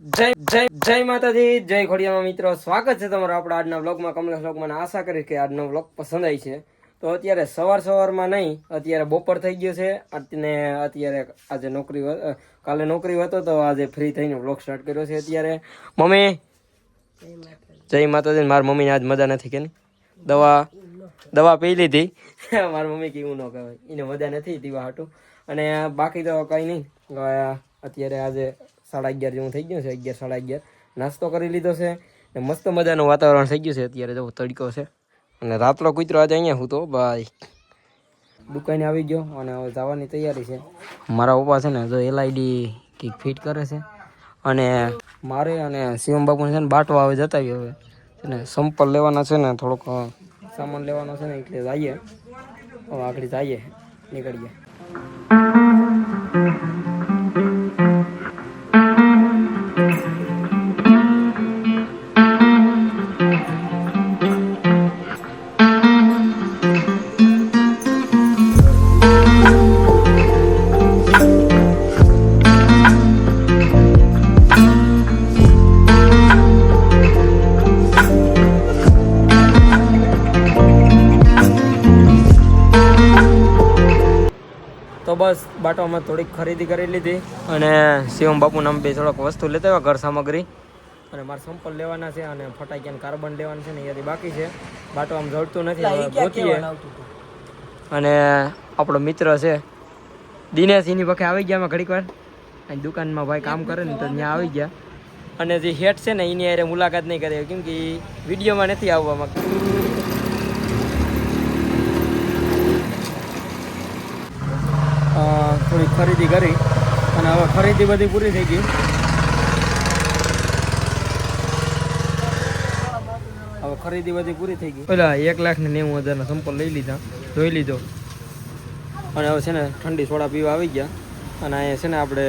જય જય જય માતાજી, જય ખોડિયામાં મિત્રો. સ્વાગત છે તમારું આપણા આજના વ્લોગમાં. કમલેશ વ્લોગમાં આશા કરીશ કે આજનો વ્લોગ પસંદ આવી છે. તો અત્યારે સવાર સવારમાં નહીં, અત્યારે બપોર થઈ ગયો છે. અને અત્યારે આજે નોકરી કાલે નોકરી હતો તો આજે ફ્રી થઈને વ્લોગ સ્ટાર્ટ કર્યો છે અત્યારે. મમ્મી! જય માતાજી. મારા મમ્મીને આજ મજા નથી કે દવા દવા પી લીધી. મારી મમ્મી કેવું ન કહેવાય. એને મજા નથી, દીવા હાટું. અને બાકી તો કંઈ નહીં. અત્યારે આજે સાડા અગિયાર જેવું થઈ ગયું છે, અગિયાર સાડા અગિયાર. નાસ્તો કરી લીધો છે ને મસ્ત મજાનું વાતાવરણ થઈ ગયું છે. અત્યારે જો તડકો છે. અને રાતલો કૂતરો આજે અહીંયા હું તો, ભાઈ. દુકાને આવી ગયો અને હવે જવાની તૈયારી છે. મારા પપ્પા છે ને જો એલઆઈડી કંઈક ફિટ કરે છે. અને મારે અને શિવમ બાપુને છે ને બાટવા હવે જતાવી હવે. છે ને સંપલ લેવાના છે ને થોડોક સામાન લેવાનો છે ને એટલે જઈએ. હવે આગળ જઈએ, નીકળીએ. બસ અમે થોડીક ખરીદી કરી લીધી અને શિવમ બાપુ નામ બે થોડોક વસ્તુ લેતા આવ્યા ઘર સામગ્રી. અને મારે સંપલ લેવાના છે અને ફટાકિયા કાર્બન લેવાનું છે ને એ બાકી છે. બાટો આમ જડતું નથી ગોતીએ. અને આપણો મિત્ર છે દિનેશ એની પખે આવી ગયા અમે ઘડીક વાર. અહીં દુકાનમાં ભાઈ કામ કરે ને તો ત્યાં આવી ગયા. અને જે હેટ છે ને એની હારે મુલાકાત નહીં કરી કેમ કે વિડીયોમાં નથી આવવા માંગતો થોડી ખરીદી કરી અને હવે ખરીદી બધી પૂરી થઈ ગઈ. હવે ખરીદી બધી પૂરી થઈ ગઈ. પેલા એક લાખ ને નેવું હજારના સંપલ લઈ લીધા. જોઈ લીધો. અને હવે છે ને ઠંડી સોડા પીવા આવી ગયા. અને અહીંયા છે ને આપણે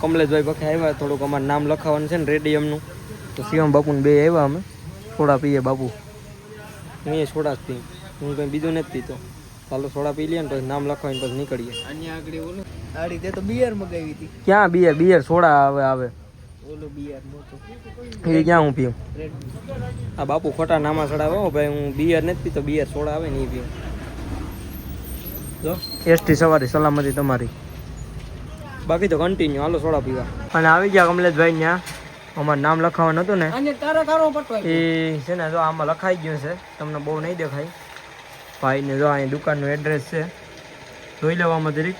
કમલેશભાઈ પખે આવ્યા થોડુંક અમારું નામ લખાવવાનું છે ને રેડિયમનું. તો શિવમ બાપુને બે આવ્યા અમે. સોડા પીએ બાપુ. હું એ સોડા જ પી હું કંઈ બીજું નથી પીતો. ચાલો સોડા પી લઈએ ને પછી નામ લખાવીને પછી નીકળીએ. અહીંયા આગળ ઓલું? આડી તે તો બિયર મગાવી હતી. ક્યાં બિયર? બિયર સોડા આવે આવે. ઓલો બિયર મોટો એ ક્યાં હું પીવું આ બાપુ ખોટા નામા ચડાવે હો ભાઈ હું બિયર નથી પીતો બિયર સોડા આવે ને એ પીવું જો. એસટી સવારી સલામતી તમારી. બાકી તો કન્ટિન્યુ હાલો સોડા પીવા. અને આવી ગયા કમલેશભાઈ ત્યાં અમારું નામ લખાવવાનું હતું ને. એ છે ને જો આમાં લખાઈ ગયું છે તમને બહુ નહીં દેખાય. ભાઈને જો અહીં દુકાનનું એડ્રેસ છે જોઈ લેવામાં જરીક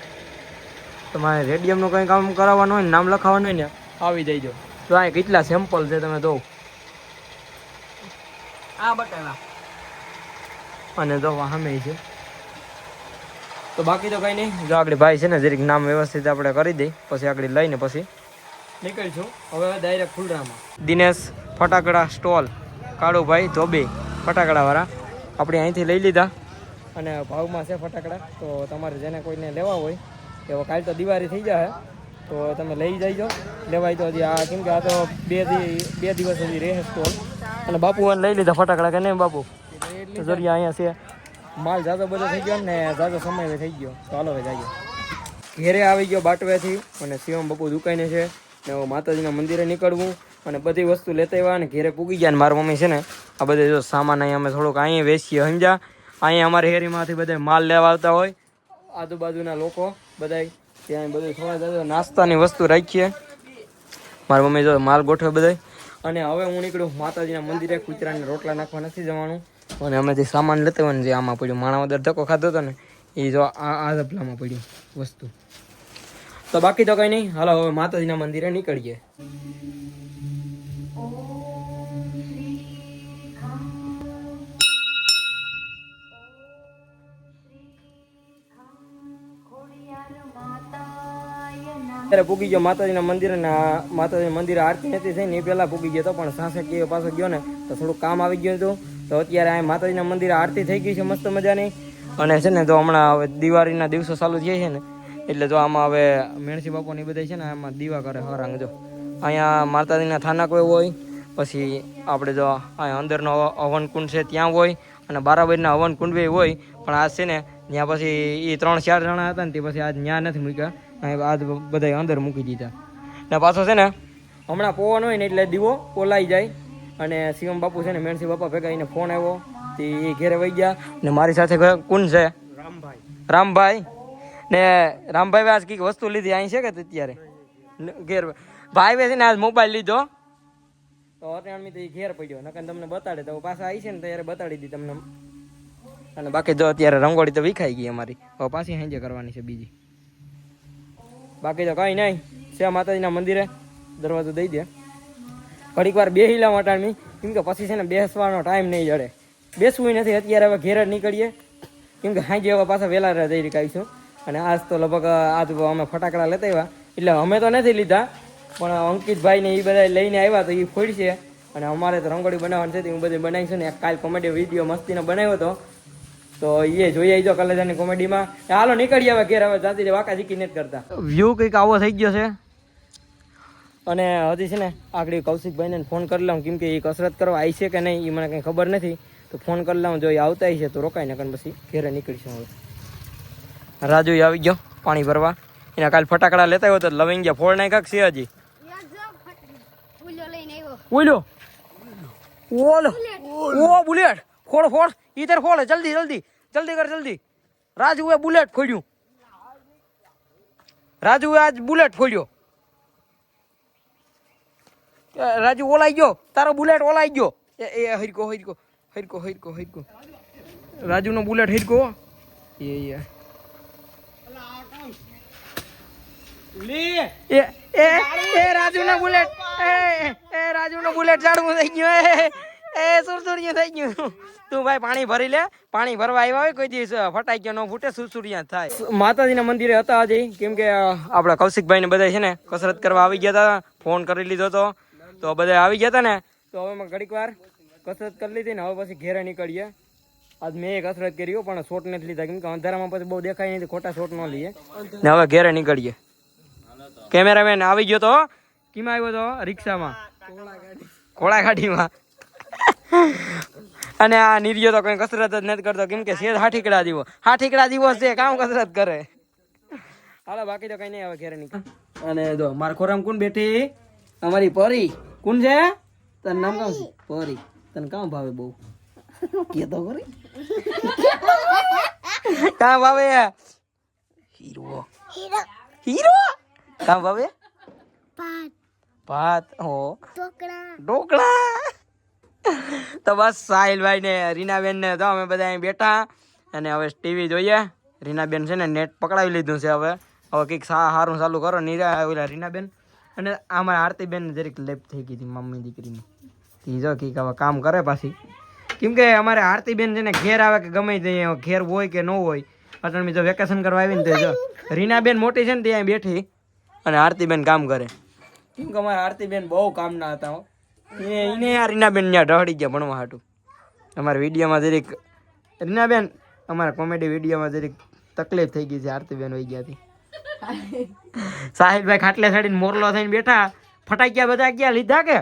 તમારે રેડિયમનું કંઈ કામ કરાવવાનું હોય ને નામ લખાવવાનું હોય ને આવી જઈજો. તો અહીં કેટલા સેમ્પલ છે તમે જો આ બટાણા અને જો સામે છે. તો બાકી તો કંઈ નહીં. જો આગળ ભાઈ છે ને જરીક નામ વ્યવસ્થિત આપણે કરી દઈ. પછી આગળ લઈને પછી નીકળીશું. હવે ડાયરેક્ટ ફૂલરામાં દિનેશ ફટાકડા સ્ટોલ. કાળુભાઈ ધોબી ફટાકડાવાળા. આપણે અહીંથી લઈ લીધા. અને ભાવમાં છે ફટાકડા, તો તમારે જેને કોઈને લેવા હોય એવો કાલ તો દિવાળી થઈ જાય તો તમે લઈ જઈજો. લેવાય તો હજી આ, કેમ કે આ તો બે બે દિવસ સુધી રહે સ્ટોલ અને બાપુ લઈ લીધા ફટાકડા, કે નહીં બાપુ? જરિયા અહીંયા છે. માલ જાજો બધો થઈ ગયો ને જાજો સમય થઈ ગયો. તો હાલો જઈએ. ઘેરે આવી ગયો બાટવેથી અને શિવમ બાપુ દુકાને છે. ને માતાજીના મંદિરે નીકળવું. અને બધી વસ્તુ લેતા આવ્યા અને ઘેરે પૂગી ગયા ને મારા મમ્મી છે ને. આ બધે જો સામાન અહીંયા અમે થોડુંક અહીંયા વેચીએ, સમજ્યા? અહીંયા અમારી હેરીમાંથી બધા માલ લેવા આવતા હોય. આજુબાજુના લોકો બધાય ત્યાં બધું થોડા થોડા નાસ્તાની વસ્તુ રાખીએ. મારી મમ્મી જો માલ ગોઠવે બધાય. અને હવે હું નીકળું માતાજીના મંદિરે કૂતરાને રોટલા નાખવા નથી જવાનું. અને અમે જે સામાન લેતા હોય ને જે આમાં પડ્યું માણા વગર ધક્કો ખાધો હતો ને એ જો આ આ ધપલામાં પડ્યું વસ્તુ. તો બાકી તો કંઈ નહીં. હાલો હવે માતાજીના મંદિરે નીકળીએ. ત્યારે પૂગી ગયો માતાજીના મંદિરે ને માતાજીના મંદિરે આરતી નથી થઈ ને એ પહેલાં પૂગી ગયો હતો પણ સાસે કે પાછો ગયો ને તો થોડું કામ આવી ગયું હતું. તો અત્યારે આ માતાજીના મંદિરે આરતી થઈ ગઈ છે મસ્ત મજાની. અને છે ને તો હમણાં હવે દિવાળીના દિવસો ચાલુ થયા છે ને, એટલે જો આમાં હવે મેણસી બાપુ ને બધા છે ને આમાં દીવા કરે હરાંગ જો. અહીંયા માતાજીના થાના કોઈ હોય, પછી આપણે જો અહીંયા અંદરનો હવન કુંડ છે ત્યાં હોય, અને બારાબારીના હવન કુંડ બી હોય, પણ આ છે ને ત્યાં પછી એ ત્રણ ચાર જણા હતા ને તે પછી આજ ત્યાં નથી મૂક્યા. અહીં આજ બધા અંદર મૂકી દીધા. ને પાછો છે ને? હમણાં પવન હોય ને એટલે દીવો ઓલાઈ જાય. અને શિવમ બાપુ છે ને મેણસી બાપા ભેગા એને ફોન આવ્યો. તે એ ઘેરે વહી ગયા. ને મારી સાથે કોણ છે? રામભાઈ. રામભાઈ. ને રામભાઈ આજ કંઈક વસ્તુ લીધી અહીં છે કે તે અત્યારે ઘેર ભાઈ છે ને આજ મોબાઈલ લીધો. તો અત્યારે તો ઈ ઘેર પડ્યો. નકર તમને બતાડે તો પાછા આવી છે ને ત્યારે બતાડી દી તમને. અને બાકી જો અત્યારે રંગોળી તો વિખાઈ ગઈ અમારી. હવે પાછી હાંજે કરવાની છે બીજી. બાકી તો કઈ નહીં. છે માતાજીના મંદિરે દરવાજો દઈ દે. ઘડીક વાર બે હિલા મટાણમી કેમ કે પછી છે ને બેસવાનો ટાઈમ નહીં જડે. બેસવું નથી. અત્યારે હવે ઘેર જ નીકળીએ. કેમ કે હાંજે હવે પાછા વહેલા જઈ આવીશું અને આજ તો લગભગ આજ અમે ફટાકડા લેતા આવ્યા. એટલે અમે તો નથી લીધા. પણ અંકિતભાઈને એ બધા લઈને આવ્યા તો એ ફોડશે અને અમારે તો રંગોળી બનાવવાની છે. હું બધી બનાવીશું ને. કાલ કોમેડી વીડિયો મસ્તીનો બનાવ્યો હતો. તો એ જોઈ આવજો કલેજાની કોમેડીમાં. હાલો નીકળી આવે ઘેર હવે જાતી વાકા જીકી નથી કરતા. વ્યૂ કંઈક આવો થઈ ગયો છે. અને હજી છે ને આગળ કૌશિકભાઈને ફોન કરી લઉં કેમ કે એ કસરત કરવા આવી છે કે નહીં એ મને કંઈ ખબર નથી. તો ફોન કરી લઉં જો એ આવતા છે તો રોકાઈ ને પછી ઘેરે નીકળીશું હવે. રાજુ આવી ગયો પાણી ભરવા. એના કાલ ફટાકડા લેતા આવ્યો તો લવિંગ્યા ફોડ નાખ્યા છે હજી ઓલો ઓલો ઓ બુલેટ. ફોડ ફોડ. ઈધર ખોલે જલ્દી જલ્દી જલ્દી કર જલ્દી. રાજુએ બુલેટ ફોડ્યું રાજુએ આજ બુલેટ ફોડ્યો રાજુ ઓલાઈ ગયો તારો બુલેટ ઓલાઈ ગયો. એ એ હરકો હરકો હરકો હરકો હરકો. રાજુનો બુલેટ હરકો. એ એ. એ એ એ રાજુનો બુલેટ. એ એ રાજુનો બુલેટ જાડવું થઈ ગયું એ સુરસુરિયા થઈ ગયું. તું ભાઈ પાણી ભરી લે પાણી ભરવા આવ્યા હોય કોઈ દિવસ ફટાઈ ગયો ન ફૂટે સુરસુરિયા થાય. માતાજીના મંદિરે હતા હજી કેમ કે આપણા કૌશિકભાઈ ને બધા છે ને કસરત કરવા આવી ગયા હતા ફોન કરી લીધો હતો તો બધા આવી ગયા હતા ને તો હવે મેં ઘડીક વાર કસરત કરી લીધી ને હવે પછી ઘેરે નીકળીએ. આજ મેં કસરત કરી પણ શોટ નથી લીધા કેમ કે અંધારામાં પછી બહુ દેખાય નહીં ખોટા શોટ ન લઈએ. ને હવે ઘેરે નીકળીએ. કેમેરામેન આવી ગયો તો કેમાં આવ્યો તો રિક્ષામાં? ઘોડા ગાડીમાં અને આ નિર્યો તો કઈ કસરત જ નથી કરતો. કેમ કે સેજ હાઠીકડા હા હાઠીકડા જીવો છે કામ કસરત કરે. હાલો બાકી તો કઈ નહીં આવે ઘેરે નીકળ. અને જો મારા ખોરામ કોણ બેઠી? અમારી પરી. કોણ છે? તને નામ કામ છે? પરી. તને કામ ભાવે બહુ. કે તો કરી કામ ભાવે? હીરો. હીરો? કામ ભાવે? ભાત. ભાત હો. ઢોકળા. ઢોકળા. તો બસ સાહિલભાઈ ને રીનાબેન ને તો અમે બધા અહીં બેઠા. અને હવે ટીવી જોઈએ. રીનાબેન છે ને નેટ પકડાવી લીધું છે હવે. હવે કંઈક સારું ચાલુ કરો. નીરા ઓલા રીનાબેન. અને આમાં આરતીબેન જરીક લેપ થઈ ગઈ હતી મમ્મી દીકરીની. તી જો કંઈક હવે કામ કરે પાછી. કેમ કે અમારે આરતીબેન છે ને ઘેર આવે કે ગમે તે ઘેર હોય કે ન હોય. અટણ જો વેકેશન કરવા આવી ને તો જો. રીનાબેન મોટી છે ને ત્યાં બેઠી. અને આરતીબેન કામ કરે. કેમ કે અમારે આરતીબેન બહુ કામના હતા હો. એ એને આ રીનાબેન ત્યાં ઢહડી ગયા ભણવા હાટું. અમારા વિડીયોમાં જરીક રીનાબેન અમારા કોમેડી વિડીયોમાં જરીક તકલીફ થઈ ગઈ છે આરતીબેન વહી ગયા હતી સાહિલભાઈ ખાટલે ચડીને મોરલો થઈને બેઠા ફટાક્યા બધા ક્યાં લીધા કે?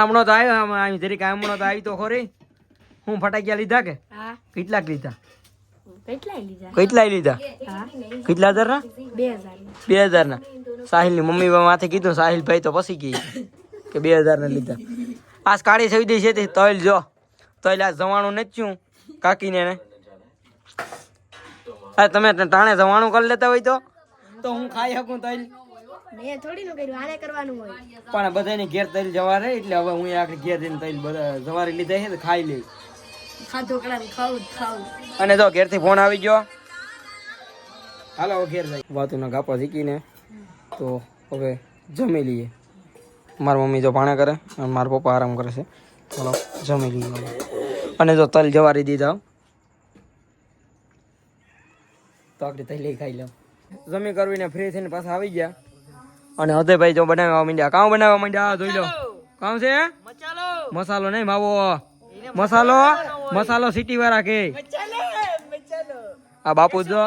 આમણો તો આવ્યો આમ જરીક આમણો તો આવી તો ખોરી. હું ફટાક્યા લીધા કે? કેટલાક લીધા? કેટલા લીધા? કેટલાય લીધા? કેટલા હજાર ના બે હજાર ના સાહિલની મમ્મી માથે કીધું સાહિલભાઈ તો પછી ગઈ. કે બે હજાર ના લીધા. આ કાળી સવિધી છે તે તોલ જો. તોલ આ જવાણું નથી છું કાકીને ને. આ તમે ટાણે જવાણું કરી લેતા હોય તો? તો હું ખાઈ શકું તોલ મેં થોડી નું કર્યું આને કરવાનું હોય. પણ બધાની ઘેર તૈલ જવારે એટલે હવે હું આખી ઘેર જઈને તૈલ બધા જવારી લીધા છે ખાઈ લઈ ખાધો કડા ખાવું ખાવું અને જો ઘેરથી ફોન આવી ગયો. હાલો ઘેર જાય વાતુના ગાપા શીખીને તો હવે જમી લઈએ. મારી મમ્મી જો પાણે કરે અને મારા પપ્પા આરામ કરે છે. ચાલો જમી લઈએ અને જો તલ જવારી દીધા તો આપણે તલી ખાઈ લઉં. જમી કરવીને ફ્રી થઈને પાછા આવી ગયા. અને હૃદયભાઈ જો બનાવવા માંડ્યા. કામ બનાવવા માંડ્યા? જોઈ લો. કામ છે મસાલો. નહીં માવો. મસાલો મસાલો સિટી વાળા કે આ બાપુ જો.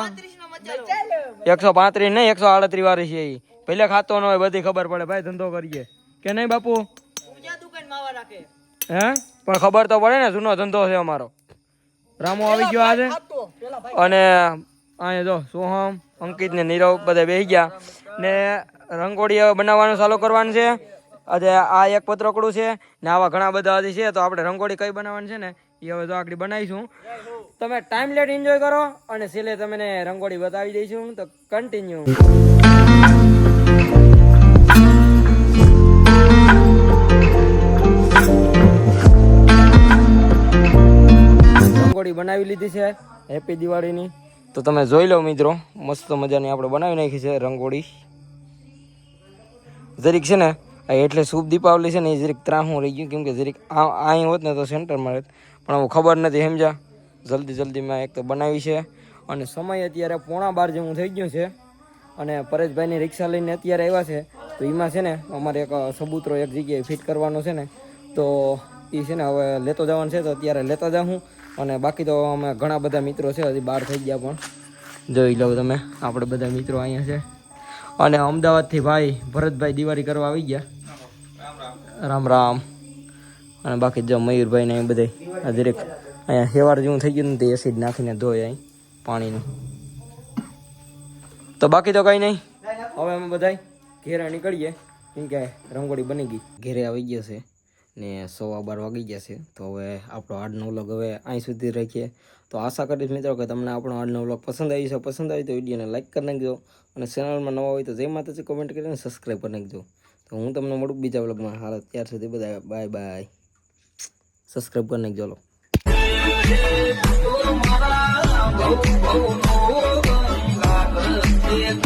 એકસો પાંત્રીસ નહીં એકસો આડત્રીસ વાળી છે. પેલે ખાતો ન હોય બધી ખબર પડે. ભાઈ ધંધો કરીએ. કે નહીં બાપુ? હે? પણ ખબર તો પડે ને જૂનો ધંધો છે અમારો. રામો આવી ગયો આજે? અને અહીંયા જો સોહમ અંકિત ને નીરવ બધા બેસી ગયા. ને રંગોળી હવે બનાવવાનું ચાલુ કરવાનું છે. આજે આ એક પત્રકડું છે ને આવા ઘણા બધા હજી છે તો આપણે રંગોળી કઈ બનાવવાની છે ને એ હવે તો આકડી બનાવીશું. તમે ટાઈમ લેટ એન્જોય કરો અને છેલ્લે તમને રંગોળી બતાવી દઈશું તો કન્ટિન્યુ બનાવી લીધી છે. હેપી દિવાળીની. તો તમે જોઈ લો મિત્રો, મસ્ત મજાની આપણે બનાવી નાખી છે રંગોળી. જરીક છે ને એટલે શુભ દીપાવલી છે ને, એ જરીક ત્રાહું રહી ગયું. કેમકે જરીક આ અહીં હોત ને તો સેન્ટરમાં રહેત પણ હવે ખબર નથી, સમજ્યા? જલ્દી જલ્દીમાં એક તો બનાવી છે. અને સમય અત્યારે પોણા બાર જેવું થઈ ગયું છે. અને પરેશભાઈની રિક્ષા લઈને અત્યારે આવ્યા છે. તો એમાં છે ને, અમારે એક સબૂતરો એક જગ્યાએ ફિટ કરવાનો છે ને. તો એ છે ને, હવે લેતો જવાનું છે. તો અત્યારે લેતા જાઉં અને બાકી તો અમે ઘણા બધા મિત્રો છે, હજી બહાર થઈ ગયા પણ. જોઈ લો તમે, આપણે બધા મિત્રો અહીંયા છે. અને અમદાવાદથી ભાઈ ભરતભાઈ દિવાળી કરવા આવી ગયા. રામ રામ. અને બાકી જો મયુરભાઈ ને બધા દરેક અહીંયા હેવાર જેવું થઈ ગયું ને તે એસિડ નાખીને ધોય અહીં પાણીનું. તો બાકી તો કઈ નહીં. હવે અમે બધા ઘેરે નીકળીએ, કેમ કે રંગોળી બની ગઈ. ઘેરે આવી ગયો છે. ને સવા બાર વાગી ગયા છે તો હવે આપણો આજનો વ્લોગ હવે અહીં સુધી રાખીએ તો આશા કરીશ મિત્રો કે તમને આપણો આજનો વ્લોગ પસંદ આવી છે પસંદ આવી તો વિડીયોને લાઇક કરી નાખજો અને ચેનલમાં નવા હોય તો જય માતાજી કોમેન્ટ કરીને સબસ્ક્રાઈબ કરી નાખજો તો હું તમને મળું બીજા વ્લોગમાં હાલ ત્યાર સુધી બધા બાય બાય સબસ્ક્રાઈબ કરી નાખજો લો Oh, oh, oh, oh, oh, oh, oh, oh, oh, oh,